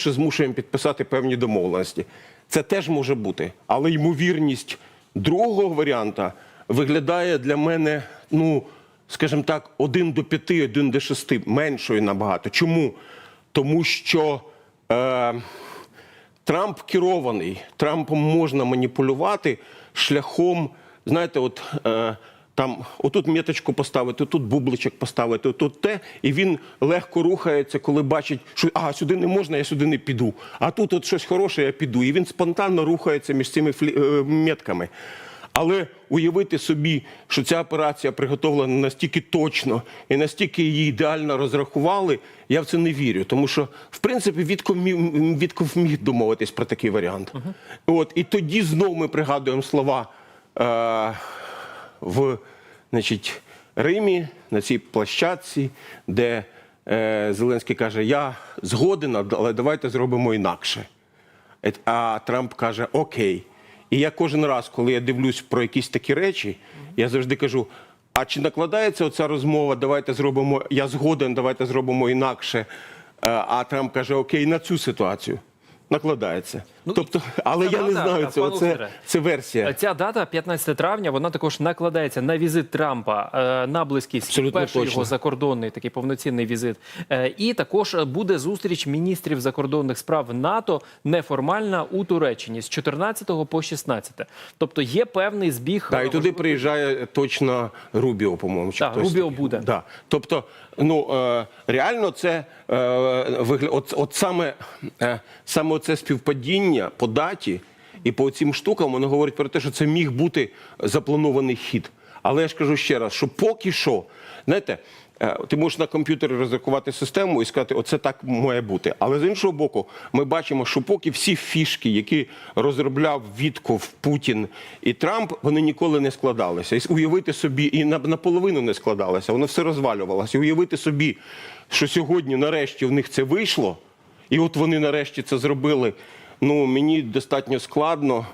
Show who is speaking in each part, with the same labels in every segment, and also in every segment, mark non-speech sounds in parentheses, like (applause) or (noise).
Speaker 1: що змушуємо підписати певні домовленості. Це теж може бути. Але ймовірність другого варіанта виглядає для мене, ну, скажімо так, один до п'яти, один до шести, меншою набагато. Чому? Тому що е, Трамп керований, Трампом можна маніпулювати шляхом, знаєте, от. Е, там отут м'яточку поставити, тут бубличок поставити, тут те, і він легко рухається, коли бачить, що а сюди не можна, я сюди не піду. А тут от щось хороше, я піду. І він спонтанно рухається між цими флі... е, метками. Але уявити собі, що ця операція приготовлена настільки точно і настільки її ідеально розрахували, я в це не вірю. Тому що, в принципі, Вітков міг, домовитись про такий варіант. От, і тоді знову ми пригадуємо слова. Е, в значить, Римі на цій площадці, де е, Зеленський каже: Я згоден, але давайте зробимо інакше. А Трамп каже Окей. І я кожен раз, коли я дивлюсь про якісь такі речі, я завжди кажу: а чи накладається оця розмова? Давайте зробимо, я згоден, давайте зробимо інакше. Е, А Трамп каже, окей, на цю ситуацію. Накладається.
Speaker 2: Ну,
Speaker 1: тобто, але
Speaker 2: це
Speaker 1: я не знаю, це, оце,
Speaker 2: Олександре.
Speaker 1: це версія.
Speaker 2: Ця дата, 15 травня, вона також накладається на візит Трампа е, на близький схід.
Speaker 1: Абсолютно
Speaker 2: перший
Speaker 1: точно.
Speaker 2: його закордонний такий повноцінний візит. Е, І також буде зустріч міністрів закордонних справ НАТО неформальна у Туреччині з 14 по 16. Тобто є певний збіг.
Speaker 1: Так, і
Speaker 2: е,
Speaker 1: туди приїжджає точно Рубіо, по-моєму.
Speaker 2: Так, Рубіо буде.
Speaker 1: Да. Тобто, ну е, реально, це е, от, от саме, е, саме це співпадіння по даті і по цим штукам воно говорить про те, що це міг бути запланований хід. Але я ж кажу ще раз, що поки що, знаєте. Е, Ти можеш на комп'ютері розрахувати систему і сказати, оце так має бути. Але з іншого боку, ми бачимо, що поки всі фішки, які розробляв Вітков, Путін і Трамп, вони ніколи не складалися. І уявити собі, і наполовину не складалося, воно все розвалювалося. Уявити собі, що сьогодні, нарешті, в них це вийшло, і от вони нарешті це зробили. Ну мені достатньо складно.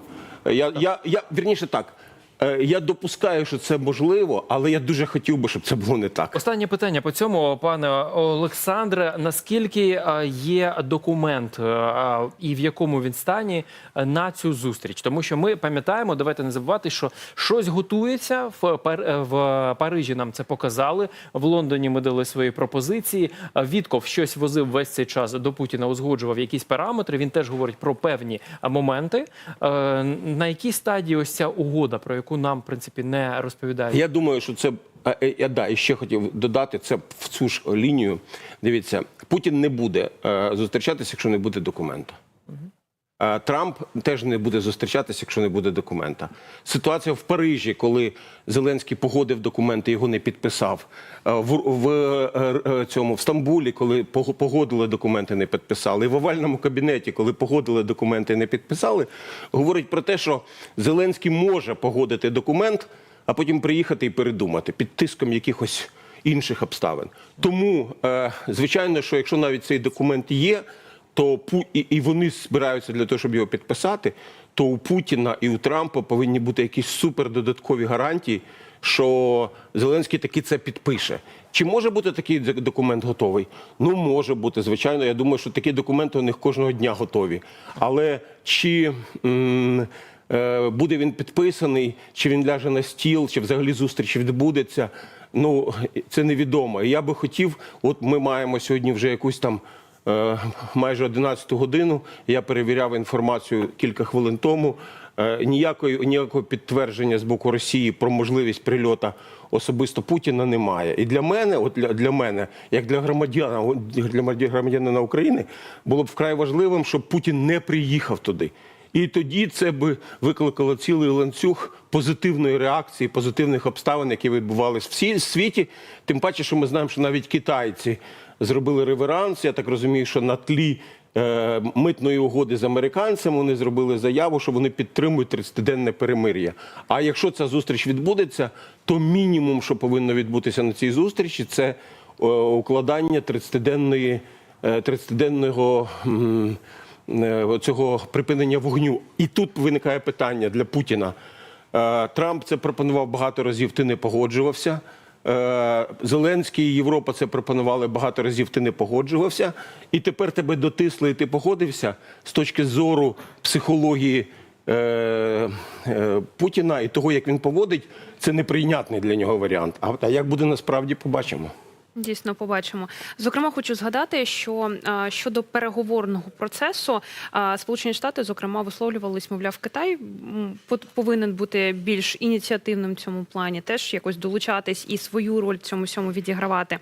Speaker 1: Я, я, я вірніше так. Е, Я допускаю, що це можливо, але я дуже хотів би, щоб це було не так.
Speaker 2: Останнє питання по цьому, пане Олександре. Наскільки е, є документ е, і в якому він стані на цю зустріч? Тому що ми пам'ятаємо, давайте не забувати, що щось готується в Пар- в Парижі. Нам це показали. В Лондоні ми дали свої пропозиції. Вітков щось возив весь цей час до Путіна, узгоджував якісь параметри. Він теж говорить про певні моменти. На якій стадії ось ця угода, про яку нам в принципі не розповідають?
Speaker 1: Я думаю, що це е, я да, і ще хотів додати це в цю ж лінію. Дивіться, Путін не буде е, зустрічатися, якщо не буде документа. Е, Трамп теж не буде зустрічатися, якщо не буде документа. Ситуація в Парижі, коли Зеленський погодив документи, його не підписав. Е, В, в е, е, цьому в Стамбулі, коли погодили документи, не підписали. І в овальному кабінеті, коли погодили документи, не підписали, говорить про те, що Зеленський може погодити документ, а потім приїхати і передумати під тиском якихось інших обставин. Тому, е, звичайно, що якщо навіть цей документ є то і, і вони збираються для того, щоб його підписати, то у Путіна і у Трампа повинні бути якісь супер додаткові гарантії, що Зеленський таки це підпише. Чи може бути такий документ готовий? Ну, може бути, звичайно. Я думаю, що такі документи у них кожного дня готові. Але чи м, е, буде він підписаний, чи він ляже на стіл, чи взагалі зустріч відбудеться, ну це невідомо. Я би хотів, от ми маємо сьогодні вже якусь там. Е, майже 11 годину. Я перевіряв інформацію кілька хвилин тому. Е, Ніякої ніякого підтвердження з боку Росії про можливість прильота особисто Путіна немає. І для мене, от для, для мене, як для громадяна, для громадянина України, було б вкрай важливим, щоб Путін не приїхав туди. І тоді це би викликало цілий ланцюг позитивної реакції, позитивних обставин, які відбувалися в світі. Тим паче, що ми знаємо, що навіть китайці зробили реверанс. Я так розумію, що на тлі е, митної угоди з американцями вони зробили заяву, що вони підтримують 30-денне перемир'я. А якщо ця зустріч відбудеться, то мінімум, що повинно відбутися на цій зустрічі, це е, укладання 30-денної е, 30-денного. е, цього припинення вогню. І тут виникає питання для Путіна. Е, Трамп це пропонував багато разів, ти не погоджувався. Е, Зеленський і Європа це пропонували багато разів. Ти не погоджувався, і тепер тебе дотисли, і ти погодився з точки зору психології е, е, Путіна і того, як він поводить. Це неприйнятний для нього варіант. А, як буде насправді, побачимо.
Speaker 3: Дійсно, побачимо. Зокрема, хочу згадати, що щодо переговорного процесу Сполучені Штати, зокрема, висловлювались, мовляв, Китай повинен бути більш ініціативним в цьому плані, теж якось долучатись і свою роль в цьому всьому відігравати.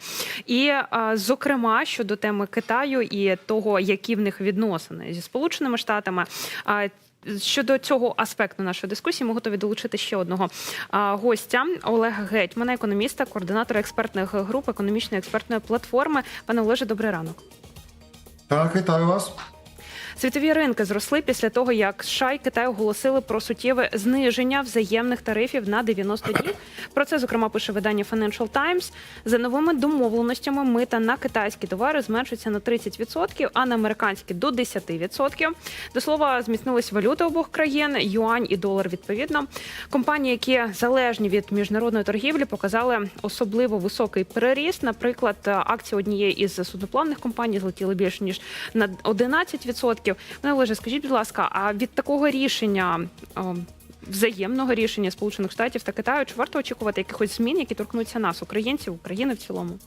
Speaker 3: І зокрема, щодо теми Китаю і того, які в них відносини зі Сполученими Штатами. Щодо цього аспекту нашої дискусії, ми готові долучити ще одного гостя Олега Гетьмана, економіста, координатора експертних груп економічної експертної платформи. Пане Олеже, добрий ранок.
Speaker 4: Так, вітаю вас.
Speaker 3: Світові ринки зросли після того, як США і Китай оголосили про суттєве зниження взаємних тарифів на 90 днів. Про це зокрема пише видання Financial Times. За новими домовленостями мита на китайські товари зменшується на 30%, а на американські до 10%. До слова, зміцнились валюти обох країн, юань і долар відповідно. Компанії, які залежні від міжнародної торгівлі, показали особливо високий переріст. Наприклад, акції однієї із судноплавних компаній злетіли більше ніж на 11%. Пане Олеже, скажіть, будь ласка, а від такого рішення? Взаємного рішення Сполучених Штатів та Китаю чи варто очікувати якихось змін, які торкнуться нас, українців, України в цілому?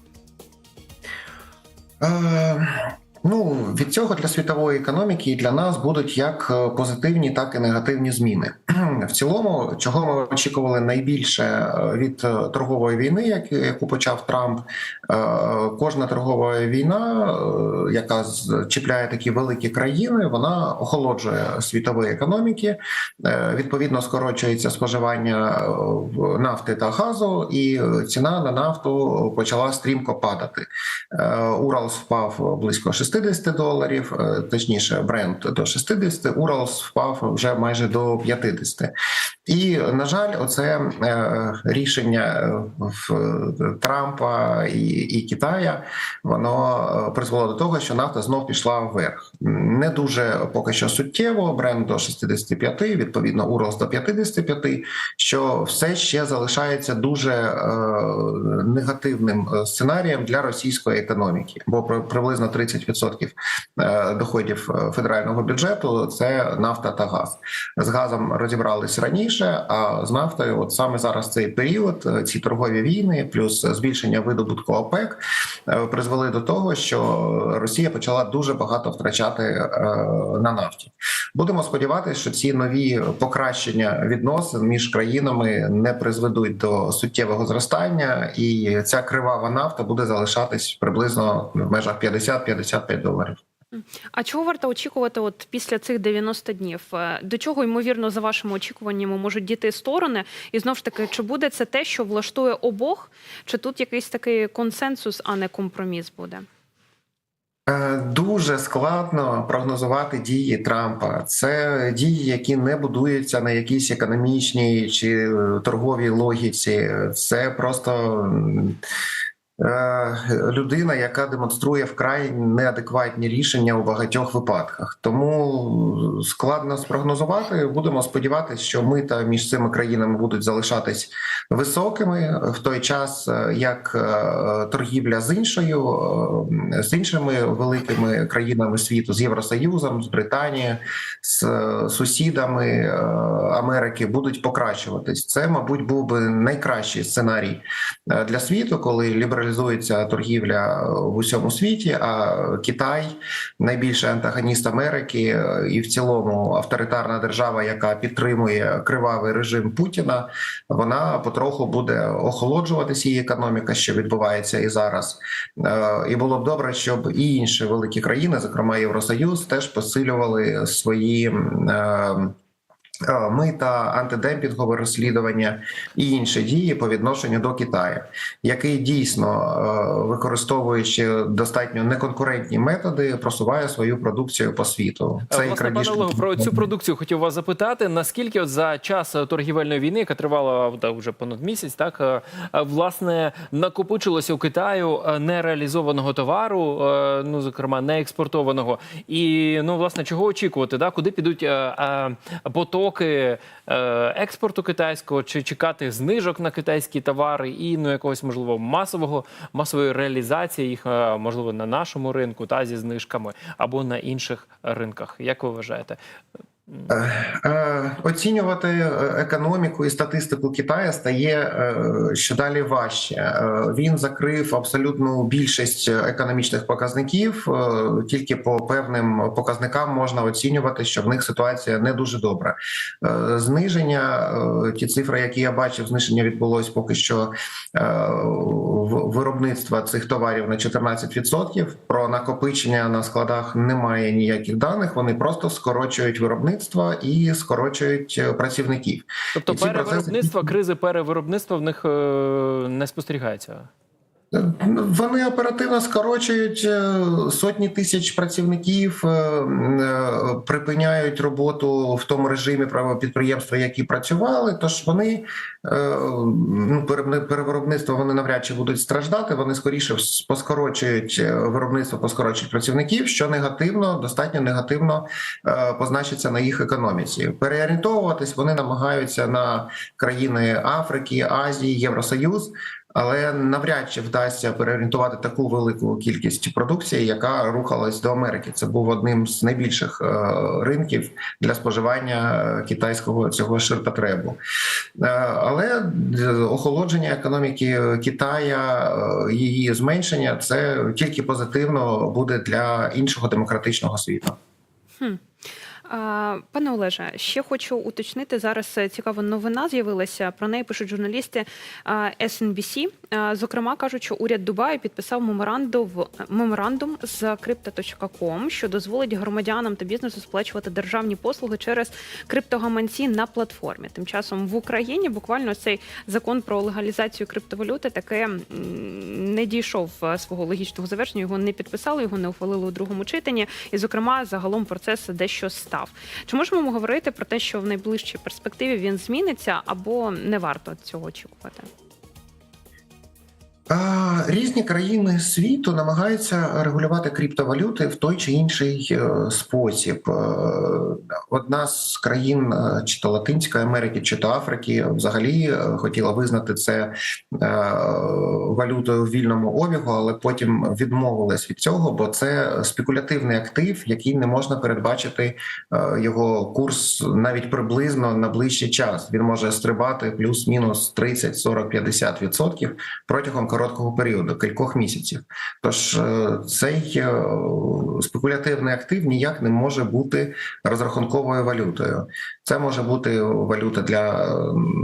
Speaker 4: Ну, від цього для світової економіки і для нас будуть як е, позитивні, так і негативні зміни. (clears throat) В цілому, чого ми очікували найбільше е, від е, торгової війни, яку почав Трамп, кожна торгова війна, яка чіпляє такі великі країни, вона охолоджує світові економіки. Відповідно, скорочується споживання нафти та газу, і ціна на нафту почала стрімко падати. Уралс впав близько 60 доларів, е, точніше, бренд до 60, Уралс впав вже майже до 50. І на жаль, оце е, рішення е, е, Трампа і, і Китая воно призвело до того, що нафта знов пішла вверх. Не дуже поки що суттєво. Бренд до 65, відповідно, Уралс до 55, що все ще залишається дуже е, негативним сценарієм для російської економіки, бо при- приблизно 30% е, доходів федерального бюджету це нафта та газ. З газом розібрались раніше, а з нафтою, от саме зараз цей період, е, ці торгові війни, плюс збільшення видобутку ОПЕК, е, призвели до того, що Росія почала дуже багато втрачати е, на нафті. Будемо сподіватися, що ці нові покращення відносин між країнами не призведуть до суттєвого зростання, і ця кривава нафта буде залишатись приблизно в межах 50-55 доларів.
Speaker 3: А чого варто очікувати от після цих 90 днів? Е, До чого ймовірно за вашими очікуваннями можуть дійти сторони? І знов ж таки, чи буде це те, що влаштує обох, чи тут якийсь такий консенсус, а не компроміс буде?
Speaker 4: Е, Дуже складно прогнозувати дії Трампа. Це дії, які не будуються на якійсь економічній чи торговій логіці. Це просто людина, яка демонструє вкрай неадекватні рішення у багатьох випадках. Тому складно спрогнозувати. Будемо сподіватися, що мита між цими країнами будуть залишатись високими в той час, е, як е, торгівля з іншою е, з іншими великими країнами світу, з Євросоюзом, з Британією, з е, сусідами е, Америки будуть покращуватись. Це, мабуть, був би найкращий сценарій е, для світу, коли лібералізується торгівля в усьому світі. А Китай найбільший антагоніст Америки е, і в цілому авторитарна держава, яка підтримує кривавий режим Путіна, вона потроху буде охолоджуватися її економіка, що відбувається і зараз. Е, І було б добре, щоб і інші великі країни, зокрема Євросоюз, теж посилювали свої. Е, е, Мита, антидемпінгове розслідування і інші дії по відношенню до Китаю, який дійсно, е, використовуючи достатньо неконкурентні методи, просуває свою продукцію по світу.
Speaker 2: Це,
Speaker 4: і
Speaker 2: Власне, пане Олегу, про цю продукцію хотів вас запитати. Наскільки от за час е, торгівельної війни, яка тривала да, вже понад місяць, так е, е, власне накопичилося у Китаю е, нереалізованого товару, е, ну зокрема не експортованого, і ну власне чого очікувати? Да? Куди підуть е, е, потоки роки е, експорту китайського, чи чекати знижок на китайські товари і ну якогось можливо масового масової реалізації їх е, можливо на нашому ринку та зі знижками або на інших ринках. Як ви вважаєте?
Speaker 4: Е, Оцінювати е, економіку і статистику Китаю стає е, щодалі важче. Е, Він закрив абсолютну більшість економічних показників. е, Тільки по певним показникам можна оцінювати, що в них ситуація не дуже добра. Е, Зниження, е, ті цифри, які я бачив, зниження відбулось поки що е, виробництва цих товарів на 14%. Про накопичення на складах немає ніяких даних. Вони просто скорочують виробництво і скорочують е, працівників.
Speaker 2: Тобто
Speaker 4: І ці процеси-
Speaker 2: перевиробництва, кризи перевиробництва в них е, не спостерігається.
Speaker 4: Вони оперативно скорочують е, сотні тисяч працівників, е, е, припиняють роботу в тому режимі право підприємства, які працювали. Тож вони ну, перевиробництво вони навряд чи будуть страждати. Вони скоріше поскорочують виробництво, поскорочують працівників, що негативно, достатньо негативно позначиться на їх економіці. Переорієнтовуватись вони намагаються на країни Африки, Азії, Євросоюз. Але навряд чи вдасться переорієнтувати таку велику кількість продукції, яка рухалась до Америки. Це був одним з найбільших е, ринків для споживання китайського цього ширпотребу. Е, Але охолодження економіки Китая, е, її зменшення це тільки позитивно буде для іншого демократичного світу.
Speaker 3: А, Пане Олеже, ще хочу уточнити зараз. е, Цікава новина з'явилася. Про неї пишуть журналісти SNBC. Зокрема, кажуть, що уряд Дубаю підписав меморандум меморандум з Crypto.com, що дозволить громадянам та бізнесу сплачувати державні послуги через криптогаманці на платформі. Тим часом в Україні буквально цей закон про легалізацію криптовалюти таке не дійшов е, свого логічного завершення. Його не підписали, його не ухвалили у другому читанні. І, зокрема, загалом процес дещо став. Чи можемо ми говорити про те, що в найближчій перспективі він зміниться, або не варто цього очікувати?
Speaker 4: Різні країни світу намагаються регулювати криптовалюти в той чи інший е, спосіб. Е, Одна з країн, е, чи то Латинської Америки, чи то Африки, взагалі хотіла визнати це валютою в вільному обігу, але потім відмовилась від цього, бо це спекулятивний актив, який не можна передбачити його курс навіть приблизно на ближчий час. Він може стрибати плюс-мінус 30, 40, 50 відсотків протягом короткого періоду, кількох місяців. Тож е, цей е, спекулятивний актив ніяк не може бути розрахунковою валютою. Це може бути валюта для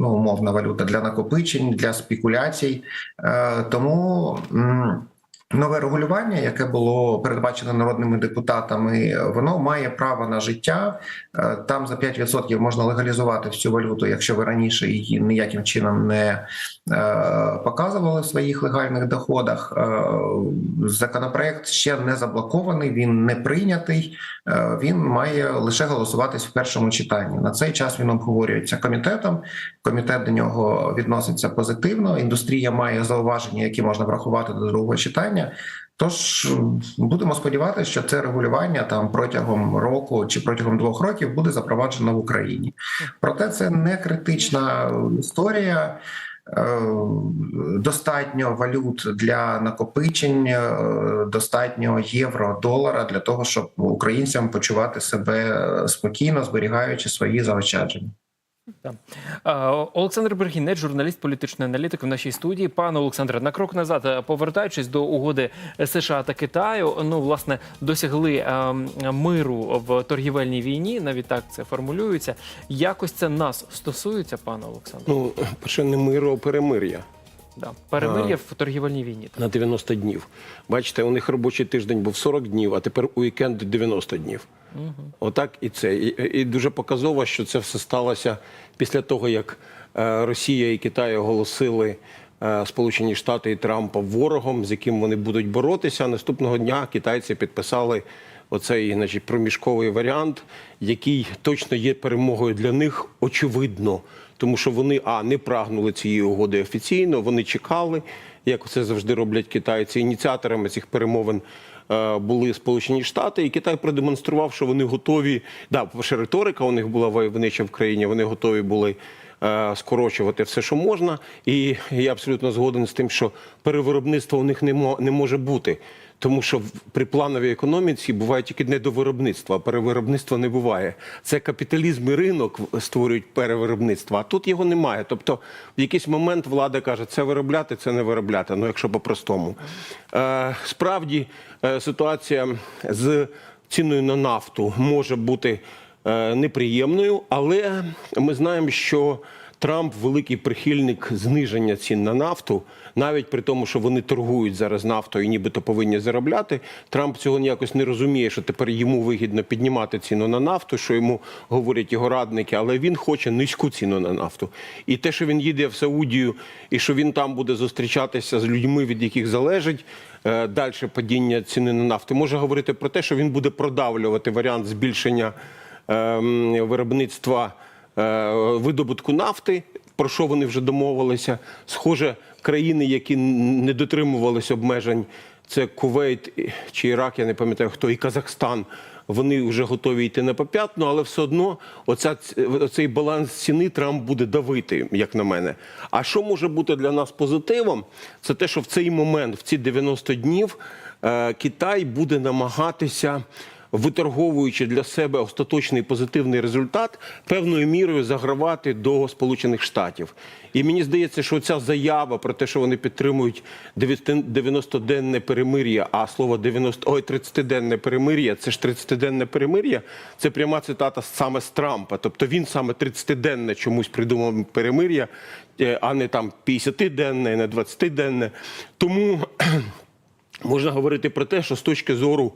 Speaker 4: ну умовна валюта для накопичень, для спекуляцій. Е, Тому. Нове регулювання, яке було передбачено народними депутатами, воно має право на життя. Е, Там за 5% можна легалізувати всю валюту, якщо ви раніше її ніяким чином не е, показували в своїх легальних доходах. Е, Законопроект ще не заблокований, він не прийнятий. Він має лише голосуватись в першому читанні. На цей час він обговорюється комітетом. Комітет до нього відноситься позитивно. Індустрія має зауваження, які можна врахувати до другого читання. Тож будемо сподіватися, що це регулювання там протягом року чи протягом двох років буде запроваджено в Україні. Проте це не критична історія. Е, Достатньо валют для накопичень, е, достатньо євро, долара для того, щоб українцям почувати себе спокійно, зберігаючи свої заощадження.
Speaker 2: Так. Олександр Бергінець, журналіст, політичний аналітик в нашій студії. Пане Олександре, на крок назад, е, повертаючись до угоди США та Китаю, ну власне досягли е, миру в торгівельній війні, навіть так це формулюється. Якось це нас стосується, пане Олександре?
Speaker 1: Ну, перше, не миру, а перемир'я
Speaker 2: Да. Перемир'я в торгівельній війні.
Speaker 1: на 90 днів. Бачите, у них робочий тиждень був 40 днів, а тепер уікенд 90 днів. Отак і це. І, і дуже показово, що це все сталося після того, як е, Росія і Китай оголосили е, Сполучені Штати і Трампа ворогом, з яким вони будуть боротися. Наступного дня китайці підписали оцей значить, проміжковий варіант, який точно є перемогою для них, очевидно. Тому що вони а не прагнули цієї угоди офіційно, вони чекали, як це завжди роблять китайці. Ініціаторами цих перемовин були Сполучені Штати, і Китай продемонстрував, що вони готові. Да, по-перше, риторика у них була войовнича в країні. Вони готові були е, скорочувати все, що можна. І я абсолютно згоден з тим, що перевиробництва у них не може бути. Тому що при плановій економіці буває тільки недовиробництво, а перевиробництва не буває. Це капіталізм і ринок створюють перевиробництво, а тут його немає. Тобто, в якийсь момент влада каже, це виробляти, це не виробляти. Ну, якщо по-простому. Е, справді е, ситуація з ціною на нафту може бути е, неприємною, але ми знаємо, що Трамп великий прихильник зниження цін на нафту, навіть при тому, що вони торгують зараз нафтою і нібито повинні заробляти. Трамп цього ніякось не розуміє, що тепер йому вигідно піднімати ціну на нафту, що йому говорять його радники, але він хоче низьку ціну на нафту. І те, що він їде в Саудію, і що він там буде зустрічатися з людьми, від яких залежить е, далі падіння ціни на нафту, може говорити про те, що він буде продавлювати варіант збільшення ем, виробництва видобутку нафти, про що вони вже домовилися. Схоже, країни, які не дотримувались обмежень, це Кувейт чи Ірак, я не пам'ятаю хто, і Казахстан. Вони вже готові йти на поп'ятну, але все одно оця, оцей баланс ціни Трамп буде давити, як на мене. А що може бути для нас позитивом? Це те, що в цей момент, в ці 90 днів, е, Китай буде намагатися виторговуючи для себе остаточний позитивний результат, певною мірою загравати до Сполучених Штатів. І мені здається, що ця заява про те, що вони підтримують 90-денне перемир'я, а слово 90, ой, 30-денне перемир'я, це ж 30-денне перемир'я, це пряма цитата саме з Трампа. Тобто він саме 30-денне чомусь придумав перемир'я, е, а не там 50-денне, не 20-денне. Тому (clears throat) можна говорити про те, що з точки зору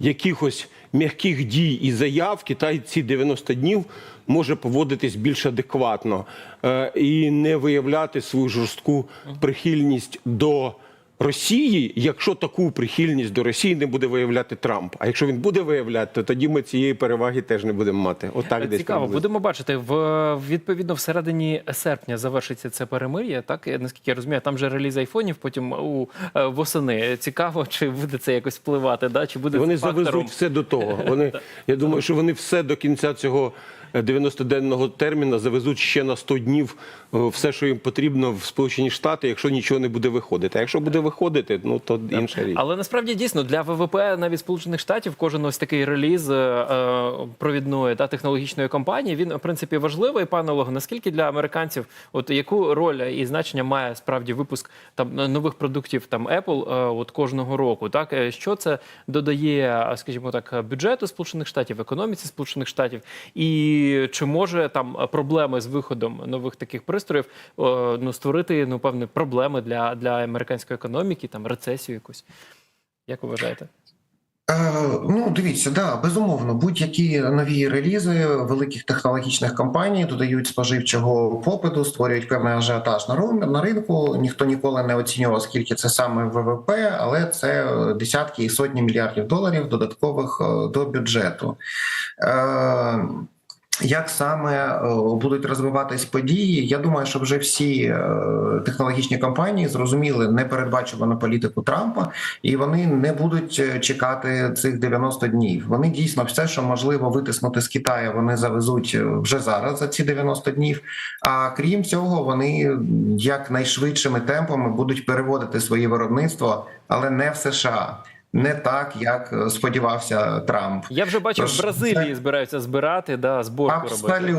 Speaker 1: якихось м'яких дій і заяв Китай ці 90 днів може поводитись більш адекватно. Е, і не виявляти свою жорстку прихильність до Росії, якщо таку прихильність до Росії не буде виявляти Трамп. А якщо він буде виявляти, то тоді ми цієї переваги теж не будемо мати. Отак десь
Speaker 2: Цікаво, будемо бачити. В відповідно всередині серпня завершиться це перемир'я. Так наскільки я розумію, там же реліз айфонів, потім у е, восени. Цікаво, чи буде це якось впливати, да? чи буде
Speaker 1: Вони
Speaker 2: фактором?
Speaker 1: завезуть все до того. Вони, (laughs) я думаю, що вони все до кінця цього 90-денного терміну завезуть ще на 100 днів е, все, що їм потрібно в Сполучені Штати, якщо нічого не буде виходити. А якщо буде виходити, ну то інша річ.
Speaker 2: Але насправді дійсно для ВВП навіть Сполучених Штатів кожен ось такий реліз е, е, провідної та технологічної компанії. Він в принципі важливий. Пане Олего, наскільки для американців, от яку роль і значення має справді випуск там нових продуктів там Apple от кожного року? Так що це додає, скажімо так, бюджету Сполучених Штатів, економіці Сполучених Штатів, і чи може там проблеми з виходом нових таких пристроїв е, ну створити ну певні проблеми для, для американської економіки, там рецесію якусь? Як ви вважаєте?
Speaker 4: Е, Ну, дивіться, да, безумовно, будь-які нові релізи великих технологічних компаній додають споживчого попиту, створюють певний ажіотаж на на ринку. Ніхто ніколи не оцінював, скільки це саме ВВП, але це десятки і сотні мільярдів доларів додаткових е, до бюджету. Як саме е, будуть розвиватись події? Я думаю, що вже всі е, технологічні компанії зрозуміли непередбачувану політику Трампа, і вони не будуть е, чекати цих 90 днів. Вони дійсно все, що можливо витиснути з Китаю, вони завезуть вже зараз за ці 90 днів. А крім цього, вони якнайшвидшими темпами будуть переводити своє виробництво, але не в США. Не так, як е, сподівався Трамп.
Speaker 2: Я вже бачив,
Speaker 4: Тож
Speaker 2: в Бразилії
Speaker 4: це-
Speaker 2: збираються збирати да, зборку робити.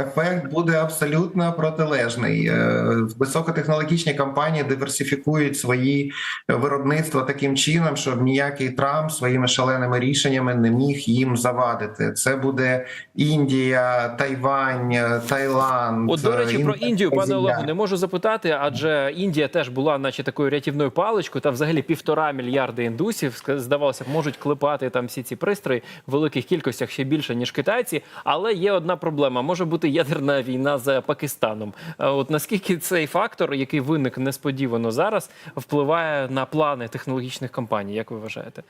Speaker 4: Ефект буде абсолютно протилежний. Е, Високотехнологічні компанії диверсифікують свої виробництва таким чином, щоб ніякий Трамп своїми шаленими рішеннями не міг їм завадити. Це буде Індія, Тайвань, Таїланд.
Speaker 2: От, до речі, про Індію, пане. Олегу, не можу запитати, адже Індія теж була, наче такою рятівною паличкою, та взагалі півтора мільярди індусів, ска- здавалося б, можуть клепати там всі ці пристрої в великих кількостях ще більше, ніж китайці. Але є одна проблема: може бути ядерна війна з Пакистаном. От наскільки цей фактор, який виник несподівано зараз, впливає на плани технологічних компаній, як ви вважаєте?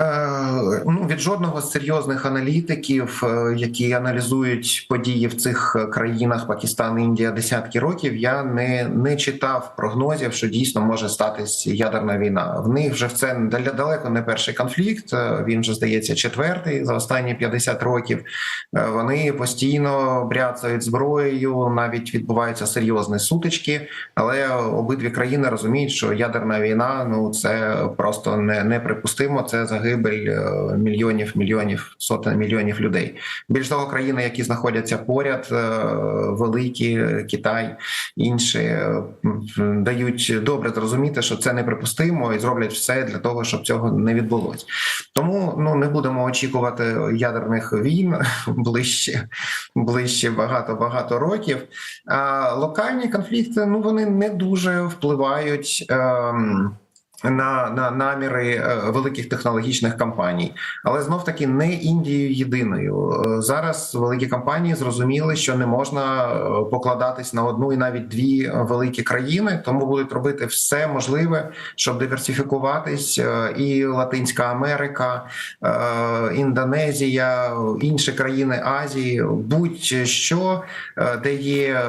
Speaker 4: Е, Ну, від жодного з серйозних аналітиків, е, які аналізують події в цих е, країнах Пакистан, Індія десятки років, я не, не читав прогнозів, що дійсно може статись ядерна війна. В них вже в це дал- далеко не перший конфлікт. Він вже здається четвертий за останні 50 років. Вони постійно бряцають зброєю, навіть відбуваються серйозні сутички. Але обидві країни розуміють, що ядерна війна ну це просто не неприпустимо. Це загибель е, мільйонів, мільйонів, сотень мільйонів людей. Більш того, країни, які знаходяться поряд, е, великі Китай, інші е, дають добре зрозуміти, що це неприпустимо, і зроблять все для того, щоб цього не відбулося. Тому ну не будемо очікувати ядерних війн (laughs) ближче, ближче багато багато років. А локальні конфлікти ну вони не дуже впливають. Ем, на, на наміри е, великих технологічних компаній, але знов таки не Індією єдиною. Е, Зараз великі компанії зрозуміли, що не можна е, покладатись на одну і навіть дві великі країни, тому будуть робити все можливе, щоб диверсифікуватись. І Латинська Америка, Індонезія, інші країни Азії, будь-що, де є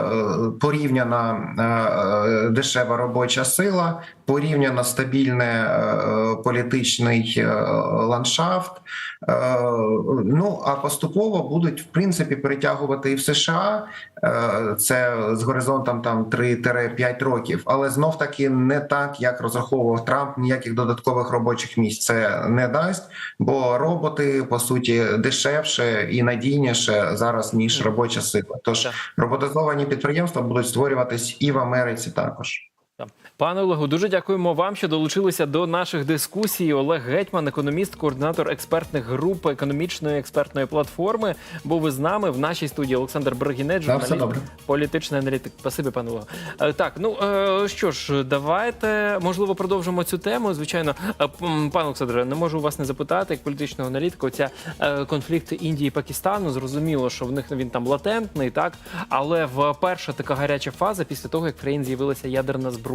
Speaker 4: порівняна дешева робоча сила, порівняно стабільне політичний е, ландшафт. Е, Ну а поступово будуть в принципі перетягувати і в США. Е, Це з горизонтом там 3-5 років, але знов таки не так, як розраховував Трамп. Ніяких додаткових робочих місць це не дасть, бо роботи по суті дешевше і надійніше зараз ніж робоча сила. Тож роботизовані підприємства будуть створюватись і в Америці також.
Speaker 2: Пане Олегу, дуже дякуємо вам, що долучилися до наших дискусій. Олег Гетьман, економіст, координатор експертних груп економічної експертної платформи. Був із нами в нашій студії Олександр Брагінець, журналіст, політичний аналітик. Спасибі, пане Олегу. Е, Так, ну е, що ж, давайте можливо продовжимо цю тему. Звичайно, Е, пане Олександре, не можу вас не запитати, як політичного аналітика. Оця конфлікт Індії і Пакистану. Зрозуміло, що в них він там латентний, так але в перша така гаряча фаза після того, як в країн з'явилася ядерна зброя.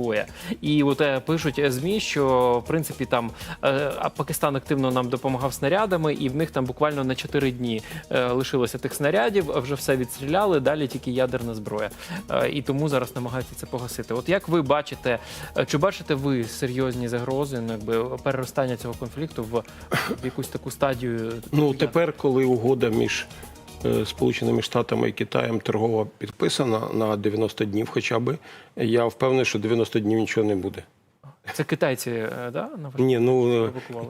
Speaker 2: І от е, пишуть е, змі, що в принципі там е, Пакистан активно нам допомагав снарядами, і в них там буквально на 4 дні лишилося тих снарядів. Вже все відстріляли. Далі тільки ядерна зброя. І тому зараз намагаються це погасити. От як ви бачите, чи бачите ви серйозні загрози, ну, якби переростання цього конфлікту в, якусь таку стадію?
Speaker 1: Ну тепер, коли угода між Сполученими Штатами і Китаєм торгова підписана на 90 днів, хоча б я впевнений, що 90 днів нічого не буде.
Speaker 2: Це китайці, е, да?
Speaker 1: Ні, ну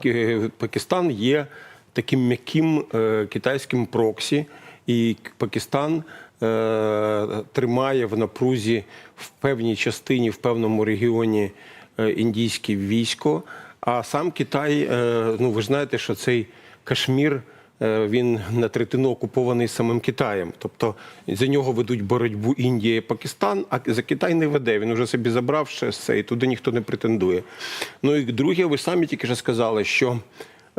Speaker 1: е, Пакистан є таким м'яким е, китайським проксі, і Пакистан е, тримає в напрузі в певній частині, в певному регіоні е, індійське військо. А сам Китай, е, ну ви ж знаєте, що цей Кашмір. Е, Він на третину окупований самим Китаєм, тобто за нього ведуть боротьбу Індія і Пакистан, а за Китай не веде. Він вже собі забрав ще все, і туди ніхто не претендує. Ну і друге, ви самі тільки що сказали, що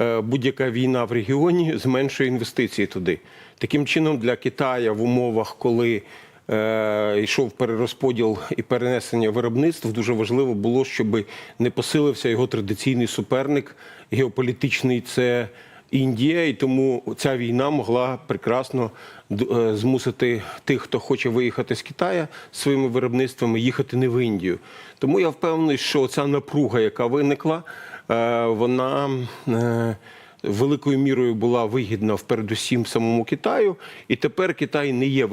Speaker 1: е, будь-яка війна в регіоні зменшує інвестиції туди. Таким чином, для Китаю в умовах, коли е, йшов перерозподіл і перенесення виробництв, дуже важливо було, щоб не посилився його традиційний суперник геополітичний. Це Індія, і тому ця війна могла прекрасно е, змусити тих, хто хоче виїхати з Китаю своїми виробництвами, їхати не в Індію. Тому я впевнений, що ця напруга, яка виникла, е, вона е, великою мірою була вигідна передусім самому Китаю, і тепер Китай не є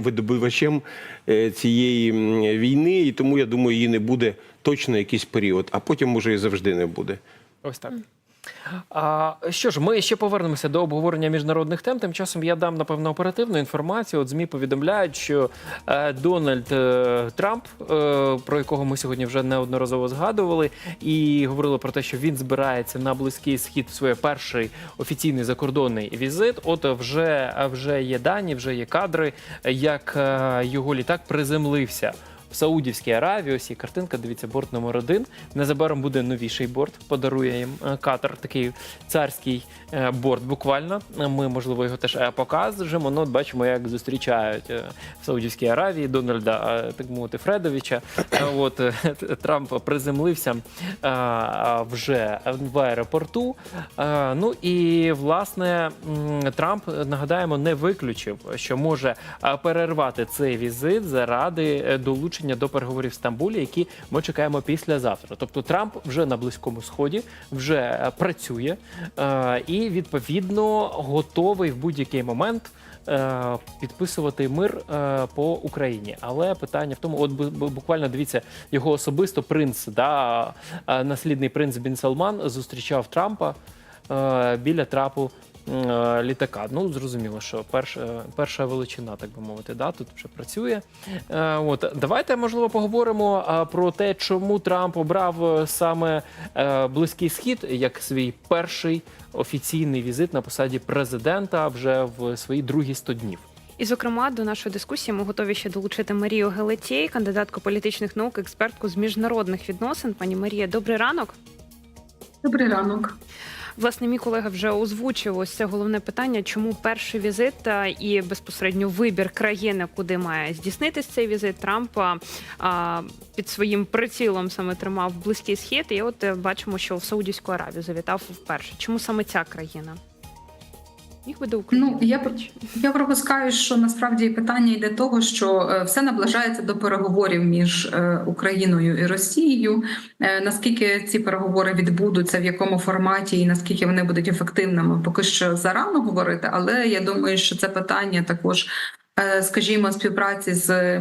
Speaker 1: видобувачем е, цієї війни, і тому я думаю, її не буде точно якийсь період, а потім може і завжди не буде.
Speaker 2: Ось так. А, що ж, ми ще повернемося до обговорення міжнародних тем. Тим часом я дам напевно оперативну інформацію. От ЗМІ повідомляють, що е, Дональд е, Трамп, е, про якого ми сьогодні вже неодноразово згадували, і говорили про те, що він збирається на близький схід в своє перший офіційний закордонний візит. От вже, вже є дані, вже є кадри, як е, його літак приземлився в Саудівській Аравії. Ось і картинка. Дивіться, борт номер один. Незабаром буде новіший борт. Подарує їм катер Катар такий царський е, борт. Буквально ми можливо його теж е, покажемо. Ну, от бачимо, як зустрічають е, в Саудівській Аравії Дональда, е, так мовити, Фредовича. Е, От е, Трамп приземлився е, е, вже в аеропорту. Е, Ну і власне Трамп нагадаємо не виключив, що може е, перервати цей візит заради е, долучення до переговорів в Стамбулі, які ми чекаємо післязавтра. Тобто Трамп вже на близькому сході, вже е, працює е, відповідно готовий в будь-який момент. е, Підписувати мир е, по Україні, але питання в тому, от бу- бу- буквально дивіться, його особисто принц, да, е, наслідний принц Бін Салман зустрічав Трампа біля трапу літака. Ну зрозуміло, що перша, перша величина, так би мовити, да, тут вже працює. Е, От давайте можливо поговоримо е, про те, чому Трамп обрав е, саме е, близький схід як свій перший офіційний візит на посаді президента вже в свої другі 100 днів.
Speaker 3: І, зокрема, до нашої дискусії ми готові ще долучити Марію Гелетєй, кандидатку політичних наук, експертку з міжнародних відносин. Пані Марія, добрий ранок.
Speaker 5: Добрий ранок.
Speaker 3: Власне, мій колега вже озвучив ось це головне питання, чому перший візит і безпосередньо вибір країни, куди має здійснитись цей візит Трампа під своїм прицілом саме тримав близький схід. І от е, бачимо, що в Саудівську Аравію завітав вперше. Чому саме ця країна? Міг би до України?
Speaker 5: Ну я я пропускаю, що насправді питання йде того, що е, все наближається до переговорів між е, Україною і Росією. Е, Наскільки ці переговори відбудуться, в якому форматі і наскільки вони будуть ефективними, поки що зарано говорити. Але я думаю, що це питання також, скажімо, співпраці з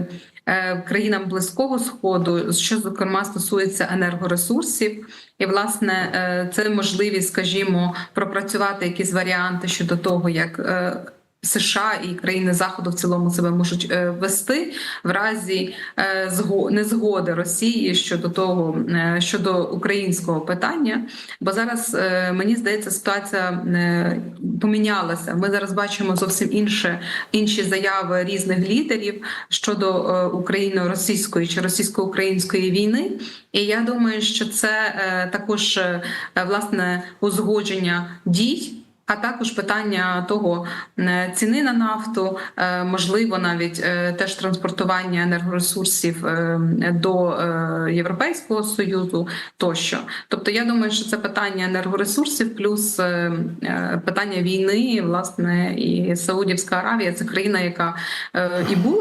Speaker 5: країнами близького сходу, що зокрема стосується енергоресурсів. І власне е, це можливість, скажімо, пропрацювати якісь варіанти щодо того, як е, США і країни Заходу в цілому себе можуть е, вести в разі е, зго- незгоди Росії щодо того е, щодо українського питання. Бо зараз мені здається, ситуація помінялася. Ми зараз бачимо зовсім інше інші заяви різних лідерів щодо україно-російської чи російсько-української війни. І я думаю, що це також власне узгодження дій. А також питання того ціни на нафту, е, можливо, навіть е, теж транспортування енергоресурсів е, до Європейського союзу тощо. Тобто, я думаю, що це питання енергоресурсів, плюс питання війни, власне, і Саудівська Аравія це країна, яка і була.